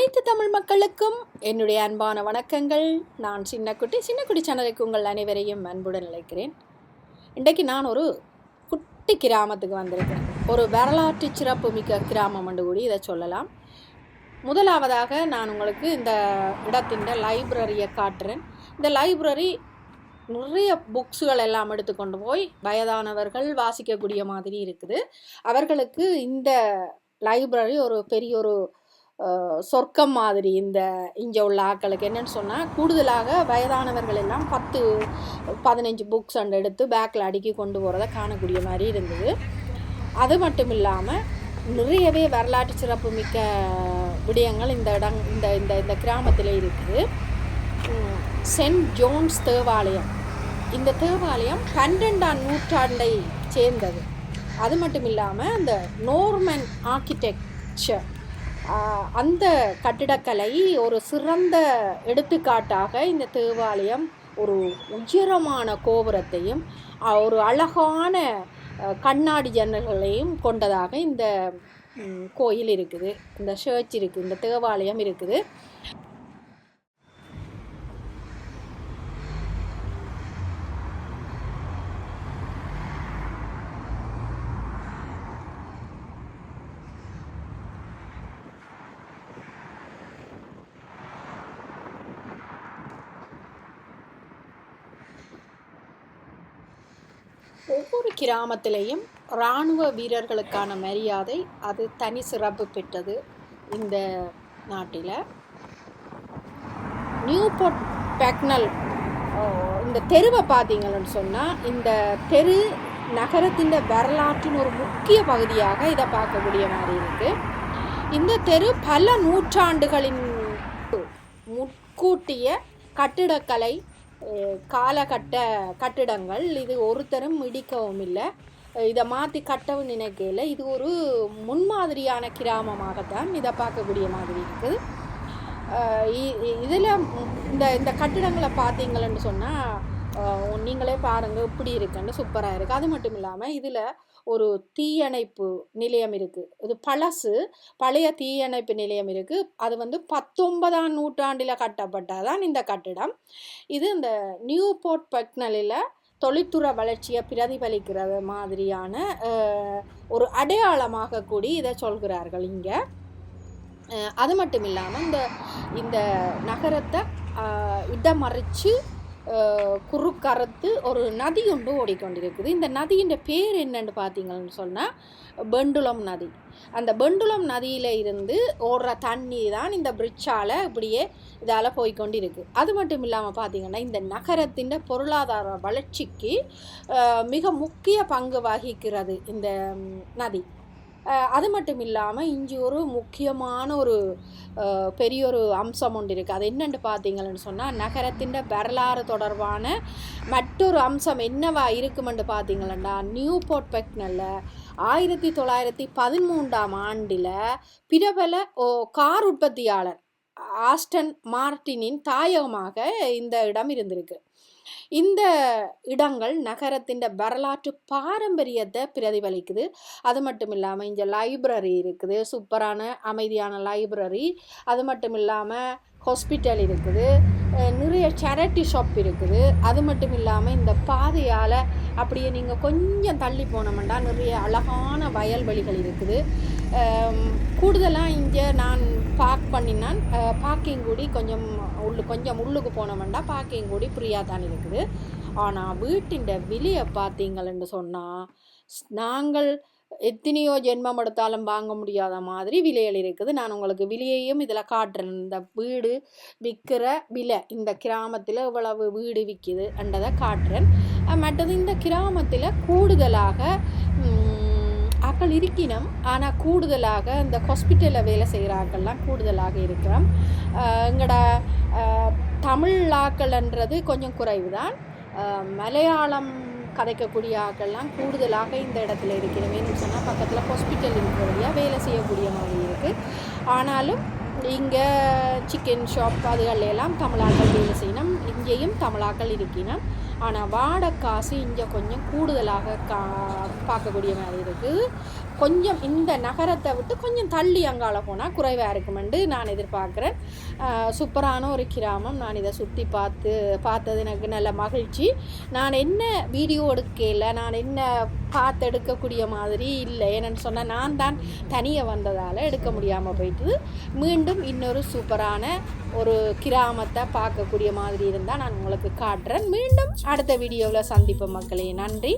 அனைத்து தமிழ் மக்களுக்கும் என்னுடைய அன்பான வணக்கங்கள். நான் சின்னக்குட்டி சின்னக்குட்டி சேனலுக்கு உங்கள் அனைவரையும் அன்புடன் நினைக்கிறேன் இன்றைக்கு நான் ஒரு குட்டி கிராமத்துக்கு வந்திருக்கேன். ஒரு வரலாற்று சிறப்பு மிக்க கிராமம் என்று கூடி இதை சொல்லலாம். முதலாவதாக நான் உங்களுக்கு இந்த இடத்தின் லைப்ரரியை காட்டுறேன். இந்த லைப்ரரி நிறைய புக்ஸுகள் எல்லாம் எடுத்துக்கொண்டு போய் வயதானவர்கள் வாசிக்கக்கூடிய மாதிரி இருக்குது. அவர்களுக்கு இந்த லைப்ரரி ஒரு பெரிய ஒரு சொர்க்கம் மாதிரி இந்த இங்கே உள்ள ஆட்களுக்கு என்னன்னு சொன்னால் கூடுதலாக வயதானவர்கள் எல்லாம் பத்து பதினஞ்சு புக்ஸ் அண்ட் எடுத்து பேக்கில் அடுக்கி கொண்டு போகிறத காணக்கூடிய மாதிரி இருந்தது. அது மட்டும் இல்லாமல் நிறையவே வரலாற்று சிறப்பு மிக்க விடயங்கள் இந்த இடம் இந்த இந்த இந்த கிராமத்தில் இருக்குது. சென்ட் ஜோன்ஸ் தேவாலயம். இந்த தேவாலயம் பன்னெண்டாம் நூற்றாண்டை சேர்ந்தது. அது மட்டும் இல்லாமல் அந்த நோர்மன் ஆர்கிடெக்சர் அந்த கட்டிடக்கலை ஒரு சிறந்த எடுத்துக்காட்டாக இந்த தேவாலயம் ஒரு உயரமான கோபுரத்தையும் ஒரு அழகான கண்ணாடி ஜன்னல்களையும் கொண்டதாக இந்த கோயில் இருக்குது. இந்த சர்ச் இருக்குது. இந்த தேவாலயம் இருக்குது. ஒவ்வொரு கிராமத்திலையும் இராணுவ வீரர்களுக்கான மரியாதை அது தனி சிறப்பு பெற்றது இந்த நாட்டில். நியூபோர்ட் பெக்னல் இந்த தெருவை பார்த்தீங்கன்னு சொன்னால் இந்த தெரு நகரத்தின் வரலாற்றின் ஒரு முக்கிய பகுதியாக இதை பார்க்கக்கூடிய மாதிரி இருக்குது இந்த தெரு பல நூற்றாண்டுகளின் முற்கூட்டிய கட்டிடக்கலை காலகட்ட கட்டிடங்கள். இது ஒருத்தரும் இடிக்கவும் இல்லை. இதை மாற்றி கட்டவும் நினைக்கல இது ஒரு முன்மாதிரியான கிராமமாகத்தான் இதை பார்க்கக்கூடிய மாதிரி இருக்குது. இதில் இந்த இந்த கட்டிடங்களை பார்த்தீங்களன்னு சொன்னால் நீங்களே பாருங்கள் இப்படி இருக்குன்னு சூப்பராக இருக்குது அது மட்டும் இல்லாமல் இதில் ஒரு தீயணைப்பு நிலையம் இருக்குது இது பழசு பழைய தீயணைப்பு நிலையம் இருக்குது அது வந்து பத்தொன்பதாம் நூற்றாண்டில் கட்டப்பட்டதான் இந்த கட்டிடம். இது இந்த நியூ போர்ட் பக்னலில் தொழில்துறை வளர்ச்சியை பிரதிபலிக்கிறது மாதிரியான ஒரு அடையாளமாக கூடி இதை சொல்கிறார்கள் இங்கே. அது மட்டும் இல்லாமல் இந்த இந்த நகரத்தை இடம் இடமறிச்சு குறுக்கறுத்து ஒரு நதி ஒன்று ஓடிக்கொண்டிருக்குது. இந்த நதியின் பேர் என்னன்னு பார்த்தீங்கன்னு சொன்னால் பெண்டுலம் நதி. அந்த பெண்டுலம் நதியில் இருந்து ஓடுற தண்ணி தான் இந்த பிரிட்ஜால் இப்படியே இதால் போய்க்கொண்டு இருக்குது அது மட்டும் இல்லாமல் பார்த்தீங்கன்னா இந்த நகரத்தின் பொருளாதார வளர்ச்சிக்கு மிக முக்கிய பங்கு வகிக்கிறது இந்த நதி. அது மட்டும் இல்லாமல் இஞ்சி ஒரு முக்கியமான ஒரு பெரிய ஒரு அம்சம் ஒன்று இருக்குது அது என்னென்னு பார்த்தீங்கன்னு சொன்னால் நகரத்தின் வரலாறு தொடர்பான மற்றொரு அம்சம் என்னவா இருக்குமென்று பார்த்தீங்களா நியூ போர்ட் பெக்னலில் ஆயிரத்தி தொள்ளாயிரத்தி பதிமூன்றாம் ஆண்டில் பிரபல ஓ கார் உற்பத்தியாளர் ஆஸ்டன் மார்டினின் தாயகமாக இந்த இடம் இருந்திருக்கு. இந்த இடங்கள் நகரத்தின் வரலாற்று பாரம்பரியத்தை பிரதிபலிக்குது. அது மட்டும் இல்லாமல் இங்கே லைப்ரரி இருக்குது சூப்பரான அமைதியான லைப்ரரி அது மட்டும் இல்லாமல் ஹாஸ்பிட்டல் இருக்குது. நிறைய சேரிட்டி ஷாப் இருக்குது. அது மட்டும் இல்லாமல் இந்த பாதையால் அப்படியே நீங்கள் கொஞ்சம் தள்ளி போனோம்னா நிறைய அழகான வயல்வெளிகள் இருக்குது. கூடுதலாக இங்கே நான் பார்க் பண்ணினான் பார்க்கிங் கூடி கொஞ்சம் உள்ளு கொஞ்சம் உள்ளுக்கு போனோம்னா பார்க்கிங் கூடி ஃப்ரீயாக தான் இருக்குது. ஆனால் வீட்டின் விலையை பார்த்தீங்கள்னு சொன்னால் நாங்கள் எத்தனையோ ஜென்மம் எடுத்தாலும் வாங்க முடியாத மாதிரி விலைகள் இருக்குது. நான் உங்களுக்கு விலையையும் இதில் காட்டுறேன். இந்த வீடு விற்கிற விலை இந்த கிராமத்தில் இவ்வளவு வீடு விற்கிது என்றதை காட்டுறேன். மற்றது இந்த கிராமத்தில் கூடுதலாக ஆக்கள் இருக்கினம் ஆனால் கூடுதலாக இந்த ஹாஸ்பிட்டலில் வேலை செய்கிற ஆக்கள்லாம் கூடுதலாக இருக்கிறோம். எங்களோட தமிழ் ஆக்கள்ன்றது கொஞ்சம் குறைவு தான் மலையாளம் கதைக்கக்கூடிய ஆக்கள்லாம் கூடுதலாக இந்த இடத்துல இருக்கிறோம் வேணும்னு சொன்னால் பக்கத்தில் ஹாஸ்பிட்டல் இருக்கிறபடியாக வேலை செய்யக்கூடிய மாதிரி இருக்குது ஆனாலும் இங்கே சிக்கன் ஷாப் அதுகள் எல்லாம் தமிழாக்கள் வேலை செய்யணும். இங்கேயும் தமிழாக்கள் இருக்கணும் ஆனால் வாடகை காசு இங்கே கொஞ்சம் கூடுதலாக கா பார்க்கக்கூடிய மாதிரி இருக்குது கொஞ்சம் இந்த நகரத்தை விட்டு கொஞ்சம் தள்ளி அங்கால போனால் குறைவாக இருக்குமெண்டு நான் எதிர்பார்க்குறேன். சூப்பரான ஒரு கிராமம். நான் இதை சுற்றி பார்த்து பார்த்தது எனக்கு நல்ல மகிழ்ச்சி. நான் என்ன வீடியோ எடுக்கல நான் என்ன பார்த்து எடுக்கக்கூடிய மாதிரி இல்லை. ஏன்னு சொன்னால் நான் தான் தனியாக வந்ததால் எடுக்க முடியாமல் போயிட்டு மீண்டும் இன்னொரு சூப்பரான ஒரு கிராமத்தை பார்க்கக்கூடிய மாதிரி இருந்தால் நான் உங்களுக்கு காட்டுறேன். மீண்டும் அடுத்த வீடியோவில் சந்திப்போம் மக்களே. நன்றி.